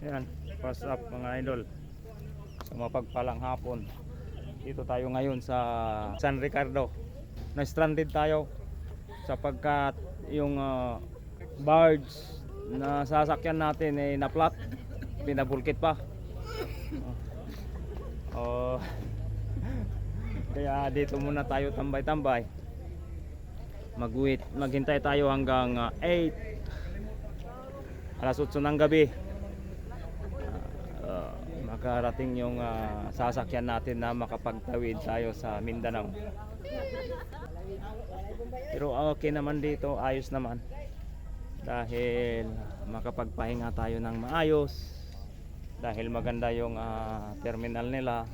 Ayan, what's up mga idol? Sa mapagpalang hapon. Dito tayo ngayon sa San Ricardo. Na-stranded tayo sapagkat yung ah, barge na sasakyan natin ay na-flat. Pinabulkit pa. Oh. Kaya dito muna tayo tambay-tambay. Mag-wait, maghintay tayo hanggang ah, 8 alas 8 ng gabi uh, makarating yung ah, sasakyan natin na makapagtawid tayo sa Mindanao. Pero okay naman dito ayos naman. Dahil makapagpahinga tayo ng maayos. Dahil maganda yung ah, terminal nila.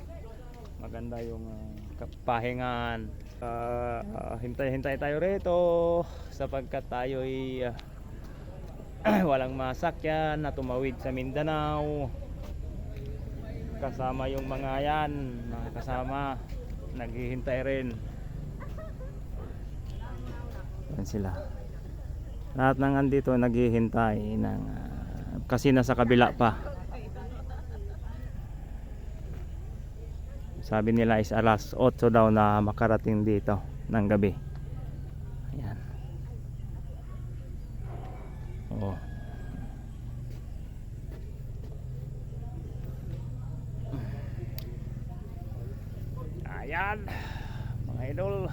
Maganda yung ah, kapahingan Ah, ah, hintay-hintay tayo rito sapagkat tayo ay walang masakyan na tumawid sa Mindanao kasama yung mga yan. Mga kasama. Naghihintay rin. Yan sila. Lahat ng andito naghihintay ng, ah, kasi nasa kabila pa. Sabi nila is alas 8 daw na makarating dito ng gabi ayan Oo. Ayan, mga idol.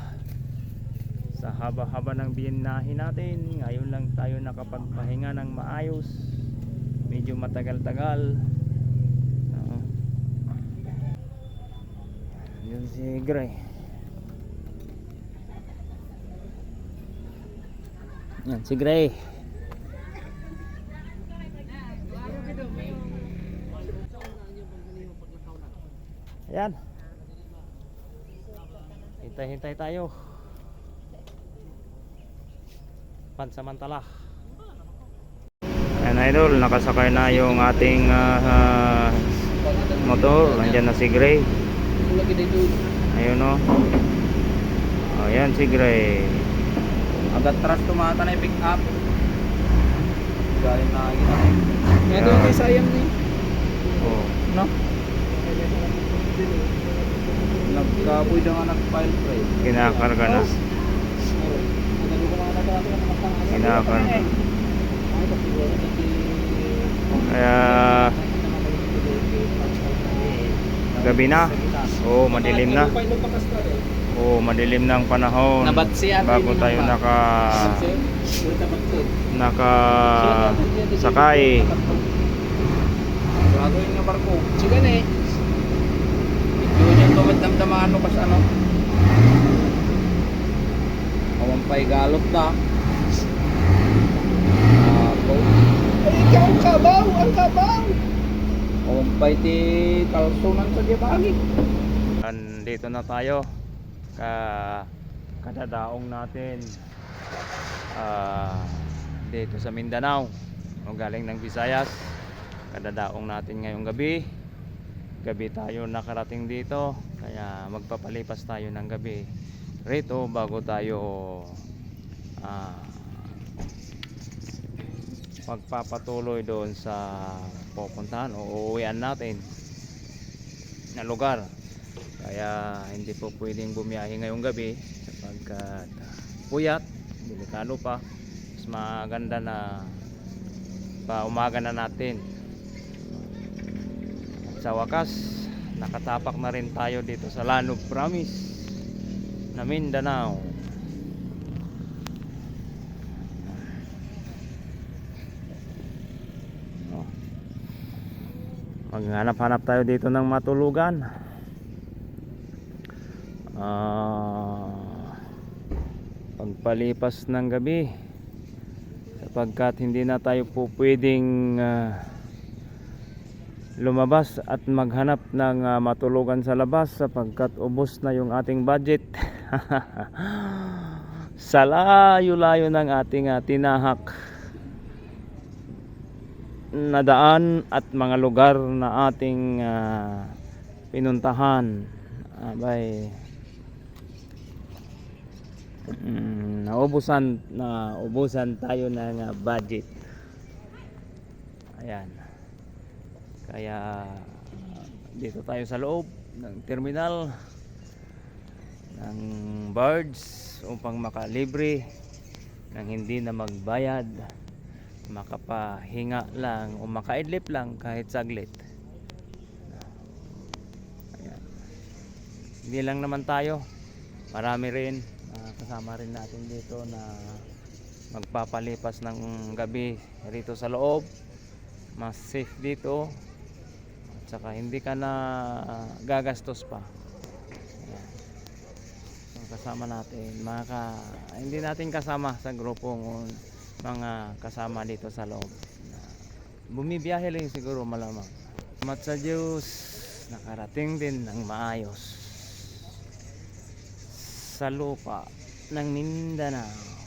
Sa haba-haba ng binahe natin, ngayon lang tayo nakapagpahinga ng maayos. Medyo matagal-tagal. Yun si Gray. Yan si Gray. Ayan. Hintay-hintay tayo. Pansamantala. Ayan idol, nakasakay na yung ating ah, motor. Nandiyan na si Gray. Ayun o. Oh. Ayan si Gray. Agad tras tumata na yung pick up. Galing na kita. Kaya doon may sayang ni. Oh. No? Nagkaboy na nga nag-file pre. Kinakarga na. Kinakarga. Kaya gabi na. Oh, madilim na. Oh, madilim na ang panahon. Bago tayo naka naka sakay. Bago yung barko. Sige na eh. Damdamaan mo kas ano. Kawampay galop ta. Ako. Ay, ikaw ang kabaw! Ang kabaw! Kawampay ti kalsunan sa gibagi. Andito na tayo. Ka kadadaong natin ah, dito sa Mindanao. O galing ng Visayas. Kadadaong natin ngayong gabi. Gabi tayo nakarating dito. Kaya magpapalipas tayo ng gabi rito bago tayo ah, magpapatuloy doon sa pupuntahan o uuwian natin na lugar kaya hindi po pwedeng bumiyahe ngayong gabi sapagkat puyat delikado pa mas maganda na pa umaga na natin At sa wakas nakatapak na rin tayo dito sa Lanub Promise na Mindanao Oh. Maghanap-hanap tayo dito ng matulugan. Ah, pagpalipas ng gabi sapagkat hindi na tayo po pwedeng ah, lumabas at maghanap ng ah, matulugan sa labas sapagkat ubos na yung ating budget. Sa layo-layo ng ating ah, tinahak na daan at mga lugar na ating ah, pinuntahan. Abay. Mm, naubusan na ubusan tayo ng ah, budget. Ayan Kaya dito tayo sa loob ng terminal ng birds upang makalibre nang hindi na magbayad makapahinga lang o makaidlip lang kahit saglit. Ayan. hindi lang naman tayo. Marami rin ah, kasama rin natin dito na magpapalipas ng gabi rito sa loob. Mas safe dito saka hindi ka na gagastos pa. Ayan. Ang kasama natin mga hindi natin kasama sa grupong mga kasama dito sa loob. Bumibiyahe lang siguro malamang. Salamat sa Diyos nakarating din ng maayos. Sa lupa ng Mindanao